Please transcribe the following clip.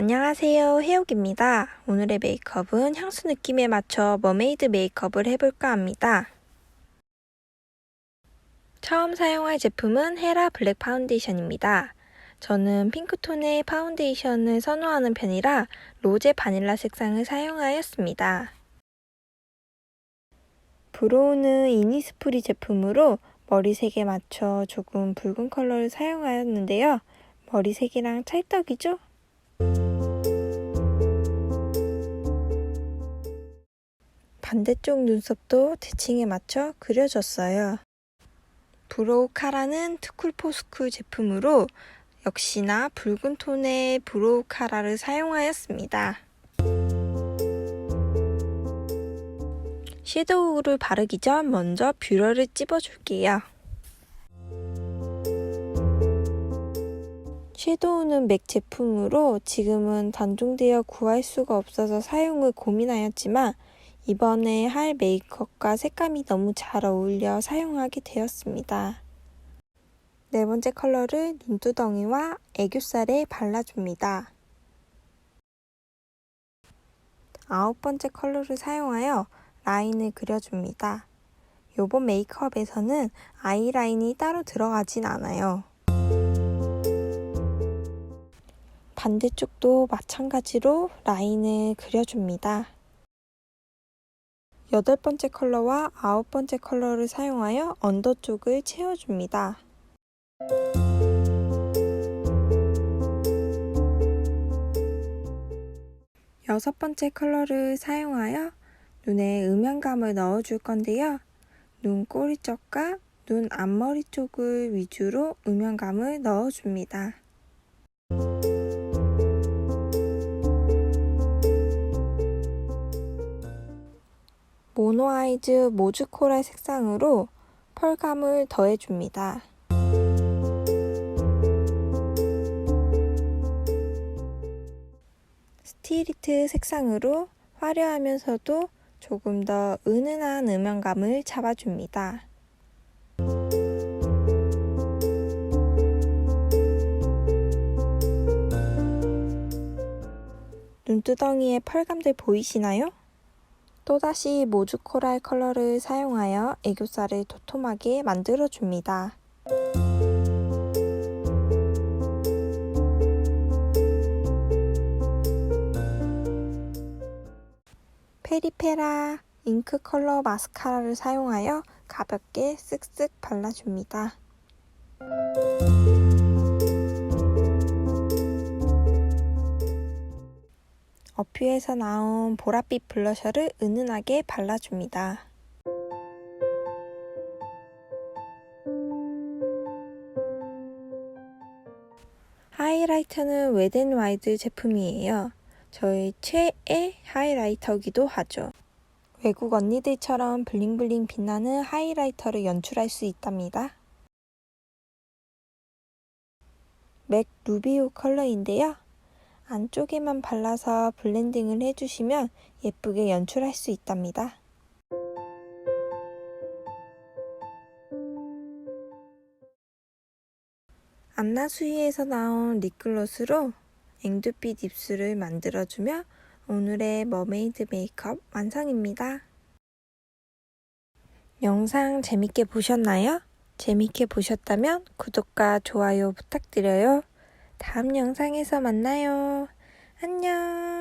안녕하세요. 해옥입니다. 오늘의 메이크업은 향수 느낌에 맞춰 머메이드 메이크업을 해볼까 합니다. 처음 사용할 제품은 헤라 블랙 파운데이션입니다. 저는 핑크톤의 파운데이션을 선호하는 편이라 로제 바닐라 색상을 사용하였습니다. 브로우는 이니스프리 제품으로 머리색에 맞춰 조금 붉은 컬러를 사용하였는데요. 머리색이랑 찰떡이죠? 반대쪽 눈썹도 대칭에 맞춰 그려줬어요. 브로우 카라는 투쿨포스쿨 제품으로 역시나 붉은 톤의 브로우 카라를 사용하였습니다. 섀도우를 바르기 전 먼저 뷰러를 찝어줄게요. 섀도우는 맥 제품으로 지금은 단종되어 구할 수가 없어서 사용을 고민하였지만 이번에 할 메이크업과 색감이 너무 잘 어울려 사용하게 되었습니다. 네 번째 컬러를 눈두덩이와 애교살에 발라줍니다. 아홉 번째 컬러를 사용하여 라인을 그려줍니다. 요번 메이크업에서는 아이라인이 따로 들어가진 않아요. 반대쪽도 마찬가지로 라인을 그려줍니다. 여덟 번째 컬러와 아홉 번째 컬러를 사용하여 언더 쪽을 채워줍니다. 여섯 번째 컬러를 사용하여 눈에 음영감을 넣어줄 건데요. 눈 꼬리 쪽과 눈 앞머리 쪽을 위주로 음영감을 넣어줍니다. 모노아이즈 모즈코랄 색상으로 펄감을 더해줍니다. 스티리트 색상으로 화려하면서도 조금 더 은은한 음영감을 잡아줍니다. 눈두덩이의 펄감들 보이시나요? 또다시 모주 코랄 컬러를 사용하여 애교살을 도톰하게 만들어줍니다. 페리페라 잉크 컬러 마스카라를 사용하여 가볍게 쓱쓱 발라줍니다. 어퓨에서 나온 보랏빛 블러셔를 은은하게 발라줍니다. 하이라이터는 웨덴와이드 제품이에요. 저의 최애 하이라이터기도 하죠. 외국 언니들처럼 블링블링 빛나는 하이라이터를 연출할 수 있답니다. 맥 루비오 컬러인데요. 안쪽에만 발라서 블렌딩을 해주시면 예쁘게 연출할 수 있답니다. 안나수이에서 나온 립글로스로 앵두빛 입술을 만들어주며 오늘의 머메이드 메이크업 완성입니다. 영상 재밌게 보셨나요? 재밌게 보셨다면 구독과 좋아요 부탁드려요. 다음 영상에서 만나요. 안녕.